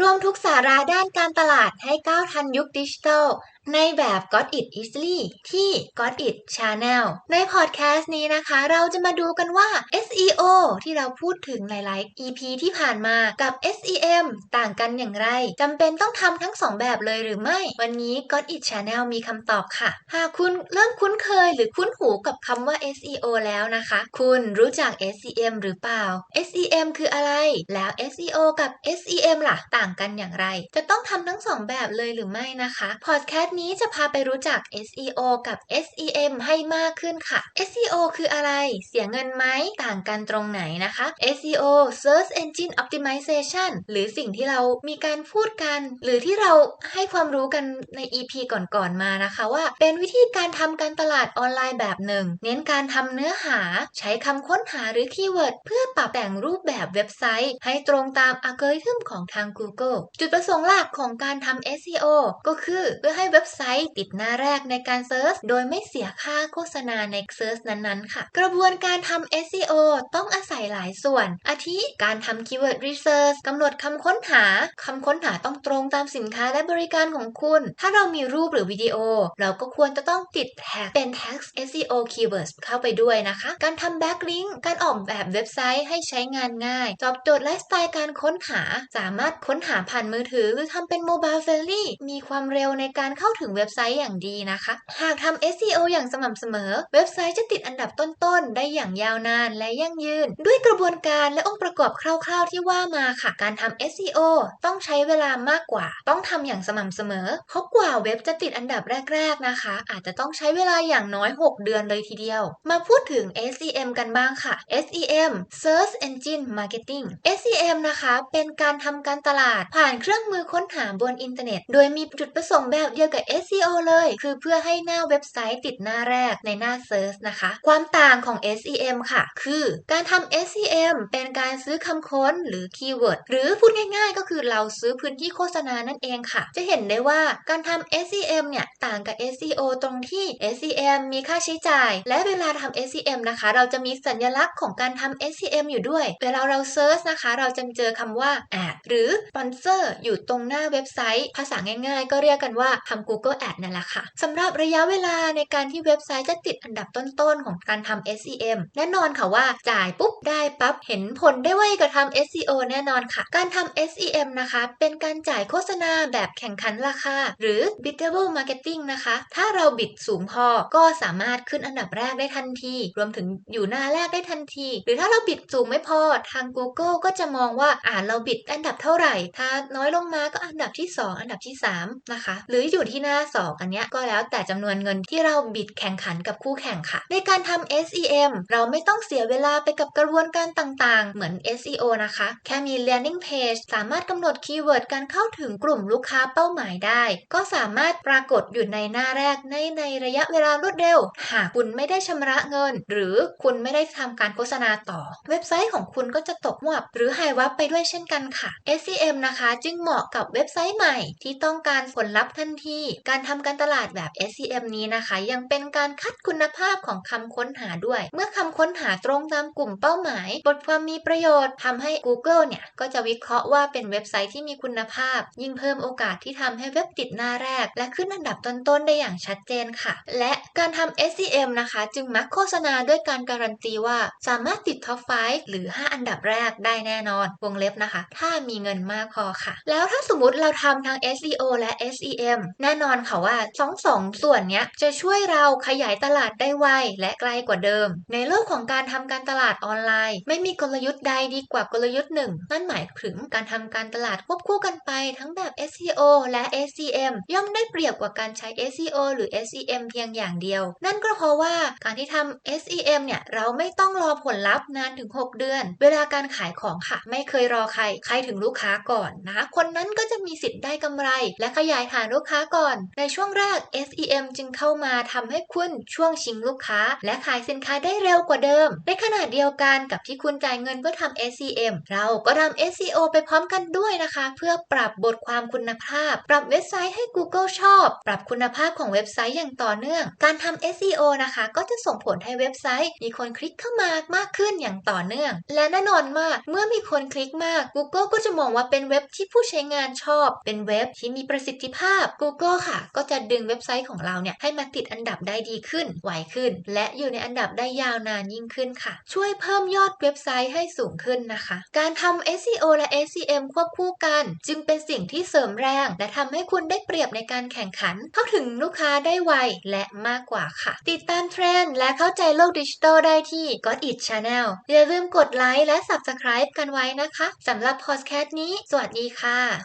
รวมทุกสาระด้านการตลาดให้ก้าวทันยุคดิจิทัล ในแบบ Got It Easily ที่ Got It Channel ในพอดแคสต์นี้นะคะ เราจะมาดูกันว่า SEO ที่เราพูดถึงหลาย ๆ EP ที่ผ่านมากับ SEM ต่างกันอย่างไรจำเป็นต้องทำทั้งสองแบบเลยหรือไม่ วันนี้ Got It Channel มีคำตอบค่ะ หากคุณเริ่มคุ้นเคยหรือคุ้นหูกับคำว่า SEO แล้วนะคะ คุณรู้จัก SEM หรือเปล่า SEM คืออะไร แล้ว SEO กับ SEM ล่ะ ต่างกันอย่างไร จะต้องทำทั้งสองแบบเลยหรือไม่นะคะพอดแคสต์นี้จะพาไปรู้จัก SEO กับ SEM ให้มากขึ้นค่ะ SEO คืออะไร เสียเงินไหม ต่างกันตรงไหนนะคะ SEO Search Engine Optimization หรือสิ่งที่เรามีการพูดกัน หรือที่เราให้ความรู้กันใน EP ก่อนๆมานะคะว่า เป็นวิธีการทำการตลาดออนไลน์แบบหนึ่ง เน้นการทำเนื้อหา ใช้คำค้นหาหรือคีย์เวิร์ดเพื่อปรับแต่งรูปแบบเว็บไซต์ ให้ตรงตามอัลกอริทึมของทาง Google จุดประสงค์หลักของการทำ SEO ก็คือเพื่อให้เว็บบไซต์ติดหน้าแรกในการเซิร์ชโดยไม่เสียค่าโฆษณาในเซิร์ชนั้นๆ ค่ะ กระบวนการทำ SEO ต้องอาศัยหลายส่วน อาทิการทำ Keyword Research กำหนดคำค้นหาคำค้นหาต้องตรงตามสินค้าและบริการของคุณ ถ้าเรามีรูปหรือวิดีโอ เราก็ควรจะต้องติดแท็กเป็น Tag SEO Keywords เข้าไปด้วยนะคะ การทำ Backlink การออกแบบเว็บไซต์ให้ใช้งานง่ายตอบโจทย์ไลฟ์สไตล์การค้นหา สามารถค้นหาผ่านมือถือ หรือทำเป็น Mobile Friendly มีความเร็วในการเข้าถึงเว็บไซต์อย่างดีนะคะ หากทำ SEO อย่างสม่ำเสมอ เว็บไซต์จะติดอันดับต้นๆ ได้อย่างยาวนานและยั่งยืน ด้วยกระบวนการและองค์ประกอบคร่าวๆ ที่ว่ามาค่ะ การทำ SEO ต้องใช้เวลามากกว่า ต้องทำอย่างสม่ำเสมอ เพราะกว่าเว็บจะติดอันดับแรก ๆนะคะ อาจจะต้องใช้เวลาอย่างน้อย 6 เดือนเลยทีเดียว มาพูดถึง SEM กันบ้างค่ะ SEM Search Engine Marketing SEM นะคะเป็นการทำการตลาดผ่านเครื่องมือค้นหาบนอินเทอร์เน็ต โดยมีจุดประสงค์แบบเดียวกับกับ SEO เลย คือเพื่อให้หน้าเว็บไซต์ติดหน้าแรกในหน้า Search นะคะ ความต่างของ SEM ค่ะ คือการทำ SEM เป็นการซื้อคำค้นหรือคีย์เวิร์ดหรือพูดง่ายๆ ก็คือเราซื้อพื้นที่โฆษณานั่นเองค่ะ จะเห็นได้ว่าการทำ SEM เนี่ยต่างกับ SEO ตรงที่ SEM มีค่าใช้จ่าย และเวลาทำ SEM นะคะ เราจะมีสัญลักษณ์ของการทำ SEM อยู่ด้วย เวลาเราเซิร์ชนะคะ เราจะเจอคำว่า ad หรือ sponsor อยู่ตรงหน้าเว็บไซต์ ภาษาง่ายๆ ก็เรียกกันว่าทำ Google Ad นั่นแหละค่ะสำหรับระยะเวลาในการที่เว็บไซต์จะติดอันดับต้นๆ ของการทำ SEM แน่นอนค่ะว่าจ่ายปุ๊บได้ปั๊บเห็นผลได้ไวกับทำ SEO แน่นอนค่ะ การทำ SEM นะคะ เป็นการจ่ายโฆษณาแบบแข่งขันราคา หรือ biddable marketing นะคะ ถ้าเราบิดสูงพอก็สามารถขึ้นอันดับแรกได้ทันที รวมถึงอยู่หน้าแรกได้ทันที หรือถ้าเราบิดสูงไม่พอทาง Google ก็จะมองว่าอ่าเราบิดอันดับเท่าไหร่ ถ้าน้อยลงมาก็อันดับที่ 2 อันดับที่ 3 นะคะ หรืออยู่ที่ที่หน้า 2 อันเนี้ยก็แล้วแต่จำนวนเงินที่เราบิดแข่งขันกับคู่แข่งค่ะ ในการทำ SEM เราไม่ต้องเสียเวลาไปกับกระบวนการต่างๆ เหมือน SEO นะคะ แค่มี landing page สามารถกำหนดคีย์เวิร์ดการเข้าถึงกลุ่มลูกค้าเป้าหมายได้ ก็สามารถปรากฏอยู่ในหน้าแรกในในระยะเวลารวดเร็ว หากคุณไม่ได้ชำระเงิน หรือคุณไม่ได้ทำการโฆษณาต่อ เว็บไซต์ของคุณก็จะตกมวบหรือหายวับไปด้วยเช่นกันค่ะ SEM นะคะ จึงเหมาะกับเว็บไซต์ใหม่ที่ต้องการผลลัพธ์ทันทีการทำการตลาดแบบ SEM นี้นะคะ ยังเป็นการคัดคุณภาพของคำค้นหาด้วย เมื่อคำค้นหาตรงตามกลุ่มเป้าหมาย บทความมีประโยชน์ทำให้ Google เนี่ย ก็จะวิเคราะห์ว่าเป็นเว็บไซต์ที่มีคุณภาพ ยิ่งเพิ่มโอกาสที่ทำให้เว็บติดหน้าแรก และขึ้นอันดับต้นๆได้อย่างชัดเจนค่ะ และการทำ SEM นะคะ จึงมักโฆษณาด้วยการการันตีว่า สามารถติดท็อป 5 หรือ 5 อันดับแรกได้แน่นอน วงเล็บนะคะ ถ้ามีเงินมากพอค่ะ แล้วถ้าสมมติเราทำทั้ง SEO และ SEM แน่นอนค่ะว่าสองสองส่วนเนี้ยจะช่วยเราขยายตลาดได้ไวและไกลกว่าเดิม ในโลกของการทำการตลาดออนไลน์ ไม่มีกลยุทธ์ใดดีกว่ากลยุทธ์หนึ่งนั่นหมายถึงการทำการตลาดควบคู่กันไปทั้งแบบ SEO และ SEM ย่อมได้เปรียบกว่าการใช้ SEO หรือ SEM เพียงอย่างเดียว นั่นก็เพราะว่าการที่ทำ SEM เนี่ยเราไม่ต้องรอผลลัพธ์นานถึง 6 เดือน เวลาการขายของค่ะ ไม่เคยรอใคร ใครถึงลูกค้าก่อนนะคะคนนั้นก็จะมีสิทธิ์ได้กำไร และขยายฐานลูกค้าก่อนก่อน ในช่วงแรก SEM จึงเข้ามาทำให้คุณช่วงชิงลูกค้า และขายสินค้าได้เร็วกว่าเดิม ในขณะเดียวกันกับที่คุณจ่ายเงินเพื่อทำ SEM เราก็ทำ SEO ไปพร้อมกันด้วยนะคะ เพื่อปรับบทความคุณภาพ ปรับเว็บไซต์ให้ Google ชอบ ปรับคุณภาพของเว็บไซต์อย่างต่อเนื่อง การทำ SEO นะคะ ก็จะส่งผลให้เว็บไซต์ มีคนคลิกเข้ามามากขึ้นอย่างต่อเนื่อง และแน่นอนมากเมื่อมีคนคลิกมาก Google ก็จะมองว่าเป็นเว็บที่ผู้ใช้งานชอบ เป็นเว็บที่มีประสิทธิภาพ Google ค่ะ ก็จะดึงเว็บไซต์ของเราเนี่ยให้มาติดอันดับได้ดีขึ้น ไวขึ้น และอยู่ในอันดับได้ยาวนานยิ่งขึ้นค่ะ ช่วยเพิ่มยอดเว็บไซต์ให้สูงขึ้นนะคะ การทำ SEO และ SEM ควบคู่กัน จึงเป็นสิ่งที่เสริมแรง และทำให้คุณได้เปรียบในการแข่งขัน เข้าถึงลูกค้าได้ไวและมากกว่าค่ะ ติดตามเทรนด์และเข้าใจโลกดิจิทัลได้ที่ Got It Channel อย่าลืมกดไลค์และ Subscribe กันไว้นะคะสำหรับพอดแคสต์นี้ สวัสดีค่ะ